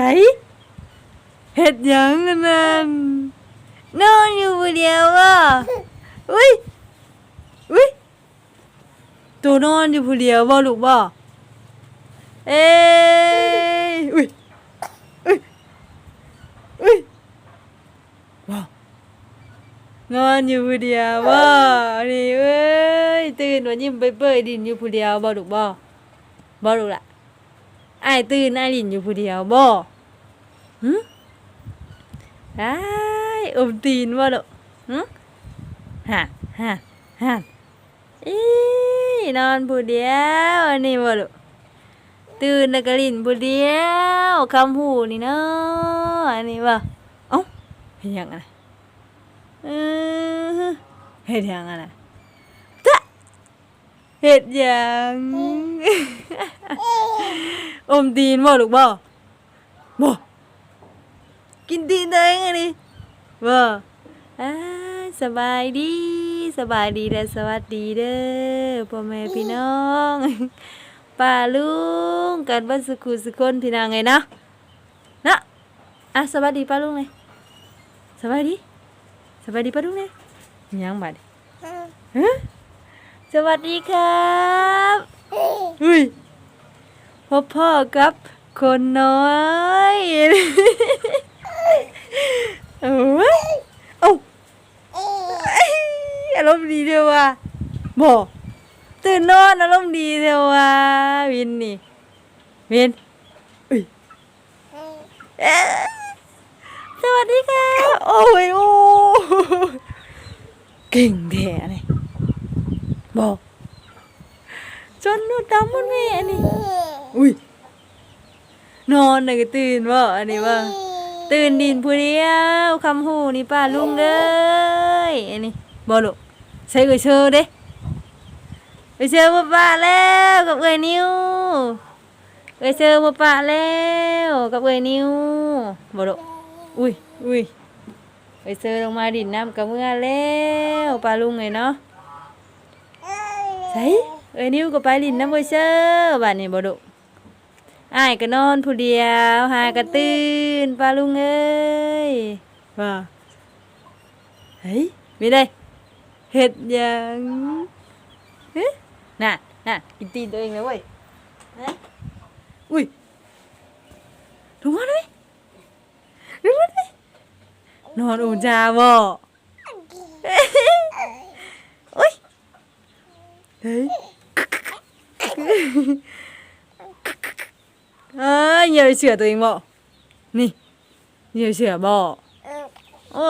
ส่เฮ็ดหยังอันนั้นนอนอยู่ผู้เดียวบ่อุ้ยอุ้ยตัวนอนอยู่ผู้เดียวบ่ลูกบ่เอ้ยอุ้ยอุ้ยอุ้ยว้าวนอนอยู่ผู้เดียวบ่นี่เอ้ยตื่นว่ายิ้มไปเปื่อยดินอยู่ผู้เดียวบ่ลูกบ่บ่ลูกล่ะ ไอ้ตื่นไอ้ายดินอยู่ผู้เดียวบ่หึไอ้อมตีนบ่ลูกหึฮะฮะฮะอีนอนผู้เดียวอันนี้บ่ลูกตื่นแล้วก็ลิ้นผู้เดียวคำหูนี่เนาะอันนี้บ่เอ้าเฮ็ดหยังอะนะเออเฮ็ดหยังอะนะตะ เฮ็ดหยังอมตีนบ่ลูกบ่บ่กินตีนตัวเองอันนี้บ่อ่าสบายดีสบายดีและสวัสดีเด้อพ่อแม่พี่น้องป้าลุงกันบ้านสุขุสุคนพี่น้องไงเนาะเนาะอะสวัสดีป้าลุงเลยสบายดีสบายดีป้าลุงเลยยังบัดนี้ฮะ สวัสดีครับอุ้ยพ่อพ่อกับคนน้อยโอ้ยเอ้าอารมณ์ดีเดียวว่ะบ่ตื่นนอนอารมณ์ดีเดียวว่ะวินนี่วินอุ้ยเอ๊ะสวัสดีค่ะโอ้ยโอ้เก่งแท้นี่ บอกจนหนูดำมันแม่นี่อุ้ยนอนน่ะก็ตื่นว่าอันนี้ว่าตื่นดินผู้เดียวคำหูนี่ป้าลุงเลยอันนี้บอลูกใช้เกยเชอเด้เกยเชอมาป้าแล้วกับเอ้ยนิ้วเกยเชอมาป้าแล้วกับเอ้ยนิ้วบอลูกอุ้ยอุ้ยเกยเชอลงมาดินน้ำกับเมื่อแล้วป้าลุงเลยเนาะ ใช่เอ้ยนิ้วก็ไปดินน้ำเกยเชอบ้านนี้บอลูกอ้ายก็นอนผู้เดียวหาก็ตื่นปลาลุงเอ้ยว่าเฮ้ยมีได้เห็ดหยังเฮ้น่ะน่ะกินตีนตัวเองเลยเว้ยฮะอุ้ยลงมาเลยลงมาเลยนอนอูจาบ่โอ้ย เฮ้ยเอ้ยเหยียบเสือตัวเองบ่นี่เหยียบเสือบ่โอ้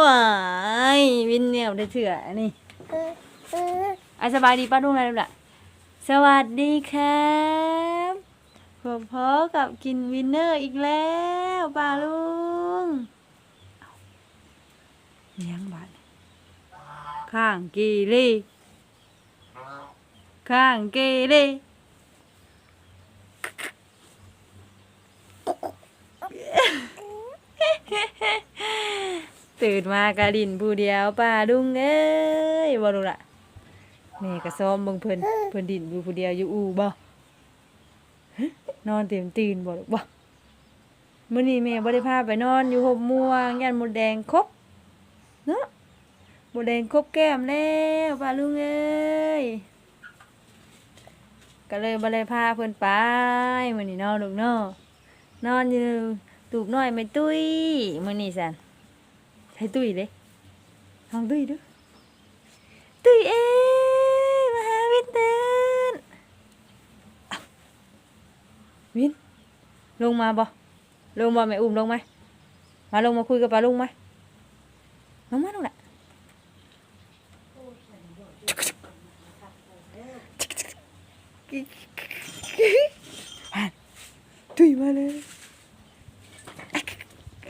ยวินเหนียวได้เสือนี่อะสบายดีป้าลุงอะไรล่ะสวัสดีครับพอพอกับกินวินเนอร์อีกแล้วป้าลุงเลี้ยงบ้านข้างกีรี่ ข้างกีรีตื่นมากระดินผู้เดียวป้าดุงเอ้ยบ่รู้ละแม่ก็ซ้อมเบิ่งเพิ่นเพิ่นดินอยู่ผู้เดียวอยู่อู่บ่นอนเต็มตีนบ่ลูกบ่มื้อนี้แม่บ่ได้พาไปนอนอยู่หบม่วงย่านมดแดงครบเนาะมดแดงครบแก้มแล้วป้าลุงเอ้ย ก็เลยบ่ได้พาเพิ่นไปมื้อนี้เนาะลูกเนาะนอนอยู่ตูบน้อยไม่ตุ้ยมื้อนี้ซั่นให้ตุ้ยเลยลองตุ้ยดูตุ้ยเอ้มาหาวินเต้นวินลงมาบ่ลงบ่แม่อุ้มลงไหมมาลงมาคุยกับปลาลุงไหมลงมาลงแหละตุ้ยมาเลย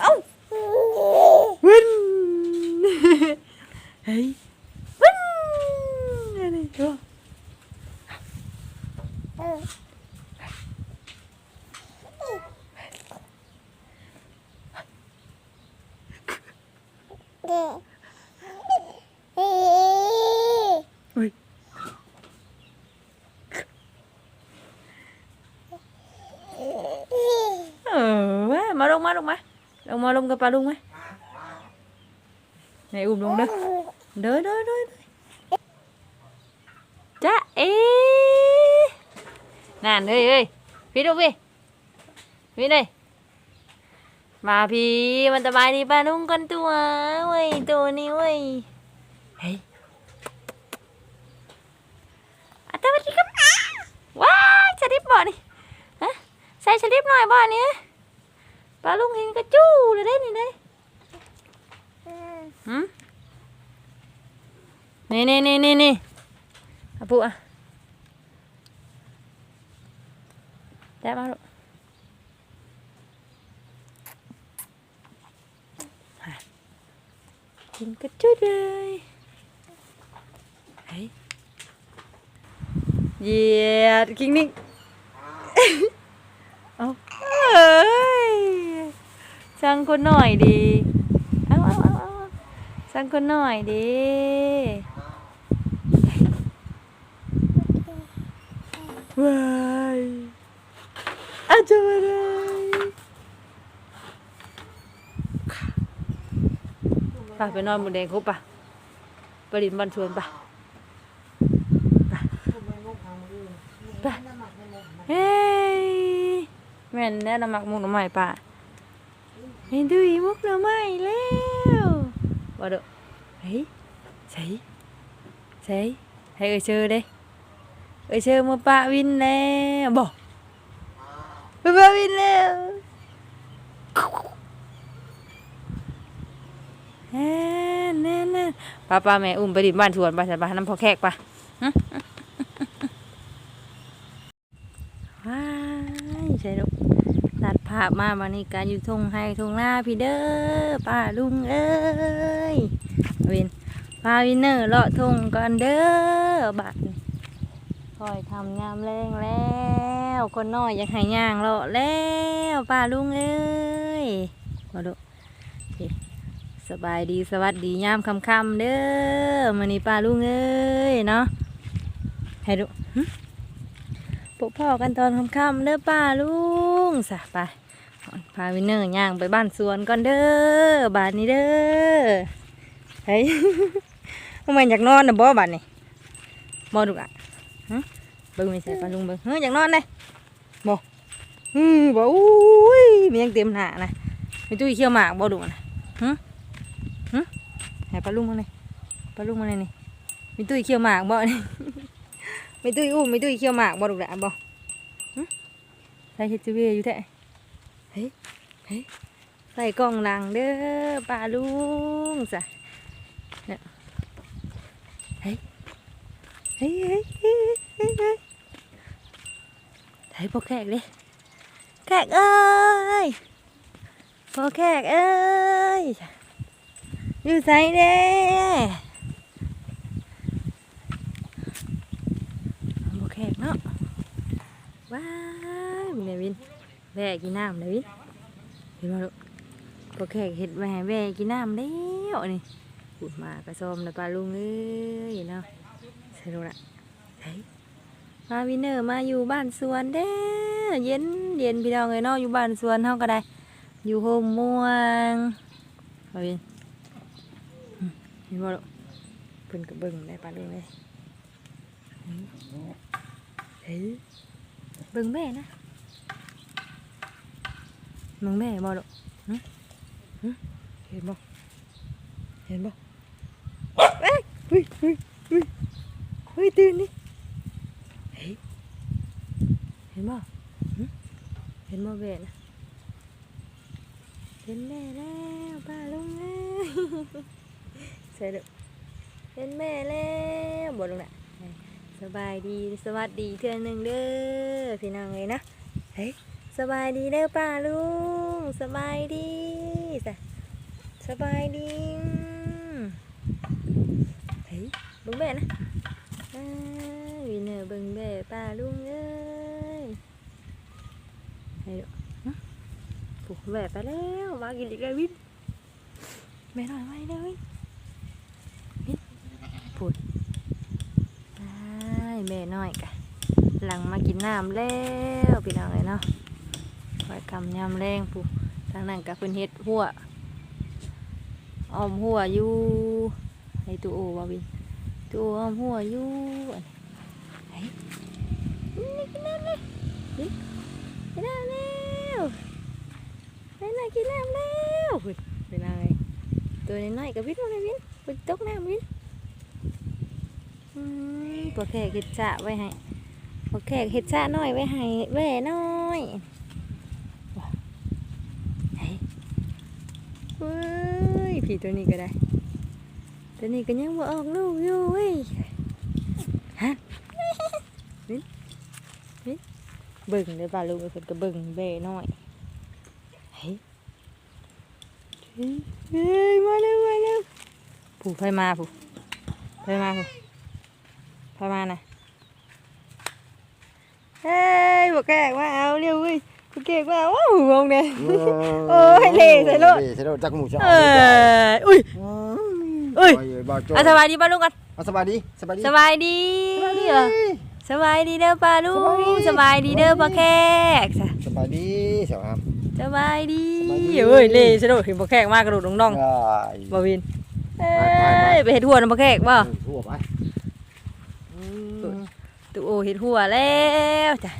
เอ้า วินเฮ้ยวินอะไรตัวอุ้ยเออ กับ ปลาลุงไหมไหนอุ้มลุงเด้อเด้อเด้อเด้อจ้าเอ๊นั่นเอ้ยเอ้ยพี่ดูพี่พี่เลยมาพี่มันสบายดีปลาลุงกันตัวเว้ยตัวนี้เว้ยเฮ้ยอะสวัสดีครับว้ายชลิปบ่นี่ฮะใส่ชลิปหน่อยบ่เนี่ย ปลาลุงเห็นกระจู้เลยได้นี่เด้หืมนี่นี่นี่นี่นี่อาปุอะแตะมาลูกอะกินกระจุดเลยเฮ้ยเหยียดกิ้งนิ่งเอา เอ้ยช่างคนหน่อยดีเอาเอาเอาเอาสั่งคนหน่อยดิว้ายอาจจะมาได้ไปไปนอนบนแดงครบปะไปดินบอลชวนปะไปไปเฮ้ยแม่นแน่นำหมักมุกหน่อไม้ป่ะ เห็นดูอีมุกหน่อไม้แล้วว่ดเฮ้ยใส่ใส่ให้เอ้ยเชื่อเด้เอ้ยเชื่อมาปะวินแล้วบอกมาปะวินแล้วแน่แน่ป้าป้าแม่อุ้มไปดินบ้านสวนไปสันไปน้ำพอแขกปะว้ายใช่ลูกาพมาวันนี้การอยู่ทงให้ทงหน้าพี่เด้อป้าลุงเอ้ยวินพาวินเนอร์เลาะทงก่อนเด้อบัดคอยทำงามแรงแล้วคนน้อยอยากห้ย่างเลาะแล้วป้าลุงเอ้ยมาดูสบายดีสวัสดียามค่ำๆเด้อมันนี้ป้าลุงเอ้ยเนาะให้ดู พบพ่อกันตอนค่ำๆเด้อป้าลุงสะไปพาวินเนอร์ย่างไปบ้านสวนก่อนเด้อบ้าดนี้เด้อเฮ้ยทำไมอยากนอนนะบ่บ้าดนี้บ่ดูอะฮะเบิ่งไม่ใช่ป้าลุงเบิ่งเฮ้ยอยากนอนเลยบ่อือบ่อุ้ยมันยังเต็มหน้านะไม่ตุ้ยเขี้ยวหมากบ่ดูนะฮะฮะให้ป้าลุงมาเลยป้าลุงมาเลยนี่มีตุ้ยเขี้ยวหมากบ่นี่ ไมีตุ้ยอู้ไมีตุ้ยเขี้ยวหมากบ่ดูละบ่ใส่เฮ็ดจูเวีอยู่แท้เฮ้ยเฮ้ยใส่กล่องหลังเด้อป้าลุงจ้ะเฮ้ยเฮ้ยเฮ้ยเฮ้ยเฮ้ยเฮ้ย thấy bố khẹt đi khẹt ơi bố khẹt ơi như say đê bố về cái nam này vin thì mà bố khẹt hiện về về cái nam đấy này พูดมากระซอมนะปลาลุงเอ้ยเนาะใช่ดูละเฮ้ยมาวินเนอร์มาอยู่บ้านสวนเด้อเย็นเย็นพี่น้องเอ้ยเนาะอยู่บ้านสวนเฮาก็ได้ อยู่โฮมม่วงมาวินเห็นบ่ลูกเพิ่นก็เบิ่งได้ปลาลุงเลยเฮ้ยเบิ่งแม่นะ เบิ่งแม่บ่ลูกเห็นบ่เห็นบ่เฮ้ยเฮ้ยเฮ้ยเฮ้ยฮ้ยตื่นนี่เฮ้ยเห็นบ่เห็นบ่เวนะเห็นแม่แล้วป้าลุงเอ้ยใส่ดูเห็นแม่แล้วบ่ลุงน่ะสบายดีสวัสดีเทื่อหนึ่งเด้อพี่น้องเลยนะเฮ้ย สบายดีเด้อป้าลุงสบายดีจ้สบายดีเฮ้ยบึงแม่นะวินเนอร์บึงแม่ป้าลุงเอ้ยไอ้ผูกแหวไปแล้วมากินอีกแล้ววินไม่หน่อยไม่เลยวินวินผูดได้แม่น้อยกะหลังมากินน้ำแล้วพี่น้องเลยเนาะ léo bị nào này nó phải cầm nhầm len phụ ทางนั้นกับเพิ่นเฮ็ดหัวออมหัวอยู่ให้ตูโอบ่วินตูโออมหัวอยู่ไหนนี่กินน้ำเลยกินกินน้ำแล้วไปไหนกินน้ำแล้วเฮ้ยเป็นไงตัวน้อยกับวินมาเลยวินไปตกน้ำวินอืมปลาแขกเห็ดสะไว้ให้ปลาแขกเห็ดสะน้อยไว้ให้แหว่น้อยว้าไหน เฮ้ ยผีตัวนี้ก็ได้ ตัวนี้ก็ยังบ่ออกลูกอยู่เว้ยฮะนวินเบิ่งเลยป่าลูกเพิ่นก็บิ่งเบ้น้อยเฮ้ยเฮ้ยมาเร็วมาเร็วผู้ไฟมาผู้ไฟมาผู้ไฟมานะเฮ้ยบ่แกล้งมาเอาเร็วเว้ย บ่แกล้งมาเอาว้าวงงเนี่ยโอ้ยเละใส่รถเละใส่รถจักหมูจะเอออุ้ยเอ้ยบ่าวโจ้อะสบายดีป่ะลุงกันเอาสบายดีสบายดีสบายดีเหรอสบายดีเด้อป้าลุงสบายดีเด้อป้าแขกจ้ะสบายดีเสียวครับสบายดีสบายดีเอ้ยเล่สะดุดเห็นป้าแขกมากกระโดดน้องได้ๆบ่วินเอ้ไปไปยไปเห็ดหัวน้ำป้าแขกบ่ทั่วไปอืมตูโอเห็ดหัวแล้วจ้ะ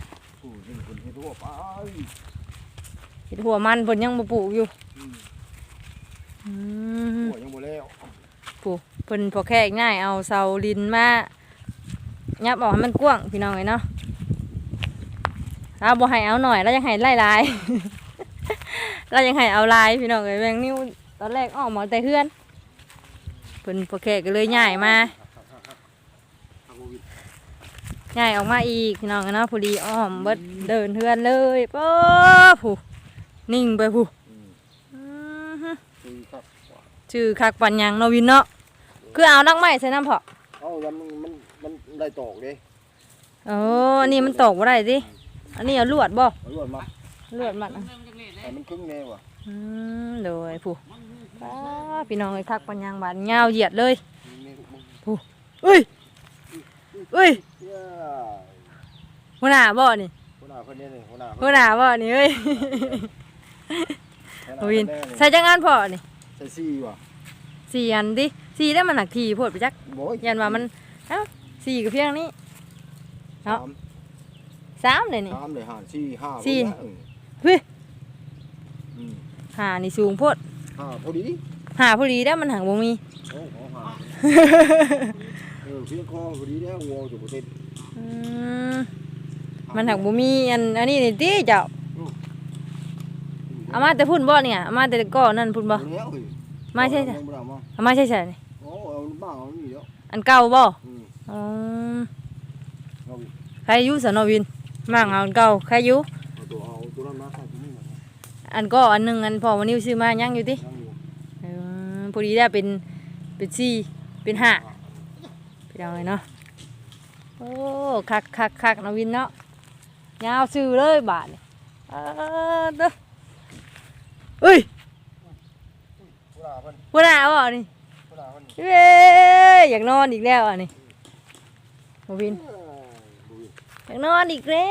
อู้นี่คนให้ทั่วไปเห็ดหัวมันเพิ่นยังบ่ปลูกอยู่อืมทั่วยังบ่แล้วปลูกเพิ่นป้าแขกง่ายเอาเสาลินมายับออกให้มันกว้างพี่น้องเอ้ยเนาะเราบ่ให้เอาหน่อยเรายังให้หลายๆเรายังให้เอาลายพี่น้องเอ้ยแบงนิ้วตอนแรกออกมาแต่เพื่อนเพิ่นพอแขกก็เลยย้ายมาย้ายออกมาอีกพี่น้องเอ้ยเนาะพอดีอ้อมเบิดเดินเพื่อนเลยป๊อผู้ นิ่งไปผู้อืมอื้อหือคือครับชื่อคักปันยังเนาะวินเนาะคือเอานักไม้ใส่น้ำเพาะเอ้าแล้วมันมันมันได้ตอกเด้โอ้อันนี้มันตกบ่ได้สิอันนี้เอาลวดบ่เอาลวดมาลวดมันอะให้มันครึ่งแน่ว่ะอืมโดยผู้ป๊าพี่น้องเอ้ยคักปันยังบาดยาวเหยียดเลยนี่ทุกมึงเอ้ยเอ้ยเย้หัวหน้าบ่นี่หัวหน้าคนนี้นี่หัวหน้าหัวหน้าบ่นี่เอ้ยหั วหน้าวินคแนี่ใส่จังงานพ่อนี่ใส่ซี่ว่ะสี่อันดิสี่ได้มันหนักทีโพดไปจักโอ้ยยันว่ามันเอ้าสี่ก็เพียงนี้เนาะสามสามเลยนี่สามเลยห่านสี่ห้าสี่บ่แล้วเออเฮ้ยอืมหานี่สูงโพดห้าพอดีหาพอดีได้วมันหังบ่มีโอ้โหห่าเออเพียงคอพอดีแล้ววัวจุกเต็มอืมมันหังบ่มีอันอันนี้นี่ติเจ้า เอามาแต่พุ่นบ่เนี่ยเอามาแต่ก้อนนั่นพุ่นบ่แล้วเฮ้ยมาใช่จ้ะเอาบ่ได้มาเอามาใช่ใช่นี่โอ้เอาบ้าเอานี่แล้วอันเก่าบ่อืมอืมเอาอีกใครอยู่สนอวินมางเอาอันเก่าใครอยู่เอาตัวเอาตัวนั้นมาใส่ที่นี่มาอันก็อันหนึงอันพอวันนี้ซื้อมายังอยู่ตินั่งอยู่อืมพอดีได้เป็นเป็นสี่เป็นห้าพี่น้องเลยเนาะโอ้คักคักคักนาวินเนาะยาวซื่อเลยบาทนี่เออเด้อ เอ้ยผู้หลาเพิ่นหัวหน้าบ่นี่ผู้หลาเพิ่นเว้ยอยากนอนอีกแล้วอะนี่นาวินเอ้ยดูดิอยากนอนอีกแล้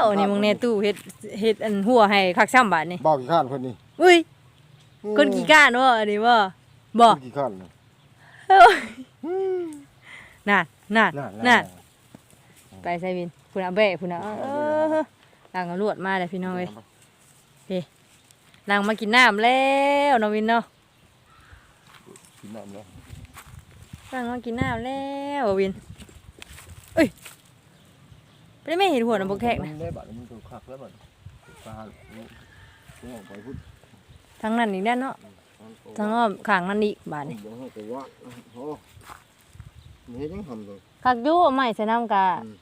วนี่มึงในตู้เฮ็ดเฮ็ดอันหัวให้คักซ้ำบาทนี่บ้ากี่ข้านเพิ่นนี่อุ้ยคนกี่ก้านวะอันนี้บ่บ่คนกี่ข้านน่ะเอ้ยนั่นนั่นนั่นนั่นไปใส่วินพุ่นเอาแบะพุ่นเอาเออหลังเอาลวดมาเลยพี่น้องเอ้ย หลังมากินน้ำแล้วน้องวินเนาะกินน้ำแล้วหลังมากินน้ำแล้ววินเอ้ยไม่ได้ไม่เห็นหัวน้ำบกแขกนะมันได้บัดมันก็คักแล้วบัดปลาลูกลูกออกไปพุ่นทั้งนั้นอีกด้านเนาะทั้งอ้อมข้างนั้นอีกบาดนี่บ่ให้แต่ว่าโอ้มันเฮ็ดยังทำเลยคักอยู่ไม่ใส่น้ำกะอืม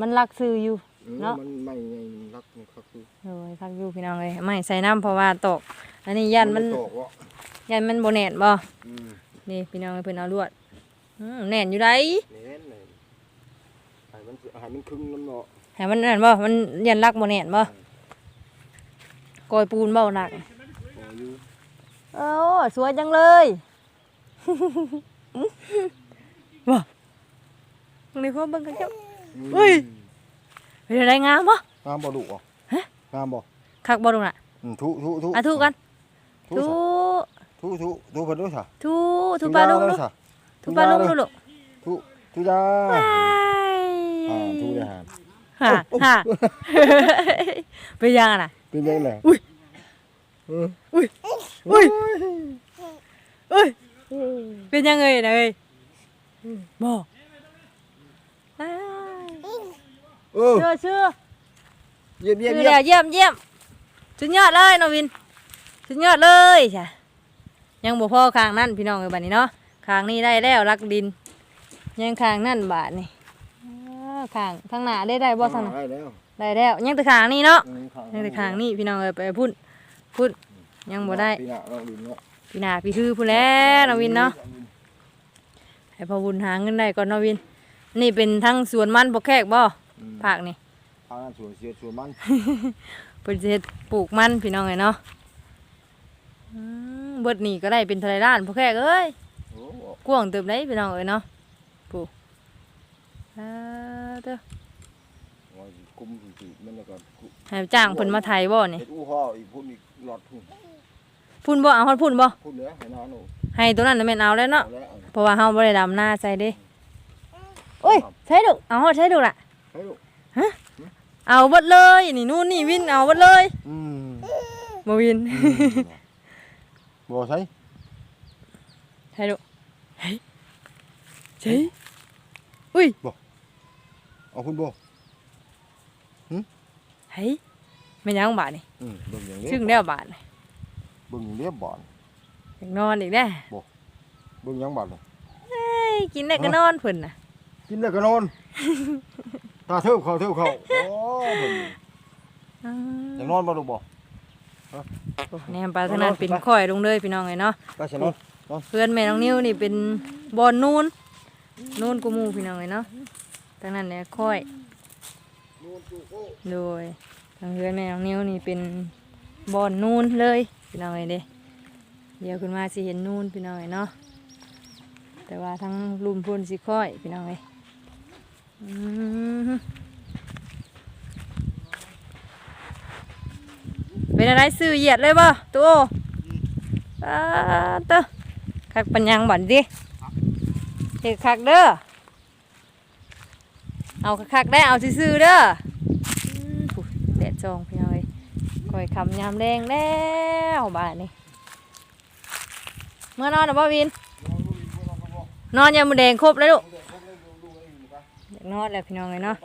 มันรักซื้ออยู่อืม เนาะมันไม่ไงรักมันคักคือโอ้ยคักอยู่พี่น้องเลยไม่ใส่น้ำเพราะว่าตก อันนี้ยันมันตอกวะยันมันโบแน่นบ่อืมนี่พี่น้องเอ้ยเพิ่นเอาลวดอืมแน่นอยู่ไดแน่นเลยให้มันให้มันครึ่งน้ำเนาะให้มันนั่นบ่มันยันรักโบแน่นบ่กอยปูนบ่หนักพออยู่โอ้สวยจังเลยบ่มึงนี่พ่อเบิ่งกันเจ้าเฮ้ย เป็นอะไรงามบ่งามบ่ดุอะงามบ่คักบ่ตรงน่ะอืมทุทุทุอะถูกกันทุถูซะทุทุทุเพิ่นด้วยซะทูทูปลาลุงดูซะทูปลาลุงดูลูกทุทุยาว้ายอ่าทุได้หาฮ่าฮ่าเป็นยังอะน่ะเป็นยังไงอุ้ยเอออุ้ยอุ้ยอุ้ยเป็นยังไงนะเอ้ยบอกอ้าย เออเชื่อเชื่อเยี่ยมเยี่ยมคือเยี่ยเดี๋ยมวเยี่ยมเยี่ยมสุดยอดเลยน้องวินสุดยอดเลยจ้ะยังบ่พอข้างนั่นพี่น้องเอ้ยบัดนี้เนาะข้างนี้ได้แล้วรักดิน ยังข้างนั่นบาดนี่อ้าวข้างทางหน้าได้ได้บ่ทางหน้าได้แล้วได้แล้วยังแต่ข้างนี้เนาะอืมข้างยังแต่ข้างนี้พี่น้องเอ้ยไปพุ่นพุ่นยังบ่ได้ปีหน้าเราดินเนาะพี่หน้าพี่คือพุ่นแล้วน้องวินเนาะให้พ่อบุญหาเงินได้ก่อนน้องวิน นี่เป็นทั้งสวนมันบ่แขกบ่อืม ภาคนี่ทางนั้นสวนเสียสวนมันเพิ่นสิเฮ็ดปลูกมันพี่น้องเอ้ยเนาะอืมเบิดนี่ก็ได้เป็นเทะเลล้านพ่อแขกเอ้ยโอ้กว้างเติบได้พี่น้องเอ้ยเนาะปลูกอ่าเด้อว่าสิกุมสิมันแล้วก็กุให้จ้างเพิ่นมาไถบ่นี่เฮ็ดอู้ห่ออีกพุ่นอีกหลอดพุ่นพุ่นบ่เอาฮอดพุ่นบ่พุ่นเหลือให้น้าหนูให้ตัวนั้นน่ะแม่นเอาแล้วเนาะ เอาแล้วเอา เพราะว่าเฮาบ่ได้ดำหน้าใส่เด้โอ้ย ใช้ดุเอาฮอดใช้ดุล่ะ ให้ลูกเอาเบิดเลยนี่นู่นนี่วินเอาเบิดเลยอืมบ่วินบ่ใช่ใช้ดุเฮ้ยใช่อุ้ยเอาพุ่นบ่เฮ้ยแม่นยังบาดนี่อืมเบิ่งอย่างนี้ซึ่งแล้วบาดนี่เบิ่งอย่างนี้บ่อนอยากนอนอีกแน่เบิ่งหยังบ่อนเลยเฮ้ยกินได้ก็นอนเพิ่นน่ะกินแล้วก็นอน ตาเทิบเข้าเทิบเข้าโอ้เบิ่งอืมอยากนอนบ่ลูกบ่โอ้แนมไปทางนั้นเป็นข่อยลงเลยพี่น้องเอ้ยเนาะ ไปสินอนเพื่อนแม่น้องนิ้วนี่เป็นบอนนูนนูนกูมูพี่น้องเลยเนาะทางนั้นเนี่ยค่อย โดยทางเพื่อนแม่น้องนิ้วนี่เป็นบอนนูนเลยพี่น้องเลยเด้เดี๋ยวขึ้นมาสิเห็นนูนพี่น้องเลยเนาะแต่ว่าทั้งลุมพุ่นสิค่อยพี่น้องเลยอืม เป็นอะไรซื้อเหยียดเลยบ่ตัวอ่าเต้อคักปัญญังบันดิเฮ็ดคักเด้อเอาคักได้เอาซื่อเด้อแดดจองพี่น้อยก่อยคำยามแดงแล้วบ้านนี้เมื่อนอนหรือบ่วิน นอนยามมือแดงครบแล้วลูกนอนแล้วพี่น้องเลยเนาะ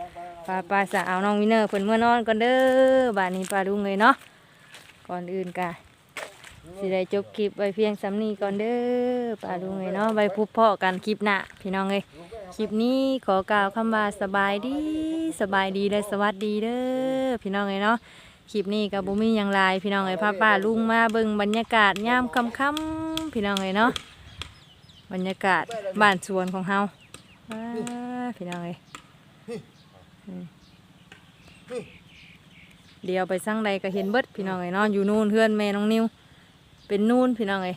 ปลาปลาสาวน้องวินเนอร์เพิ่นเมื่อนอนก่อนเด้อบ้านนี้ปลาลุงเลยเนาะ ก่อนอื่นกะสิได้จบคลิปไว้เพียงสำนี้ก่อนเด้อป้าลุงเอ้ยเนาะไว้พบพ่อกันคลิปหน้าพี่น้องเอ้ยคลิปนี้ขอกล่าวคำว่าสบายดีสบายดีและสวัสดีเด้อพี่น้องเอ้ยเนาะคลิปนี้กับบุมีหยังลายพี่น้องเอ้ยพาป้าลุงมาเบิ่งบรรยากาศยามค่ำๆพี่น้องเอ้ยเนาะบรรยากาศบ้านสวนของเฮาพี่น้องเอ้ย เดี๋ยวไปสั่งใดก็เห็นเบิดพี่น้องเอ้ยเนาะอยู่นู่นเพื่อนแม่น้องนิวเป็นนู่นพี่น้องเอ้ย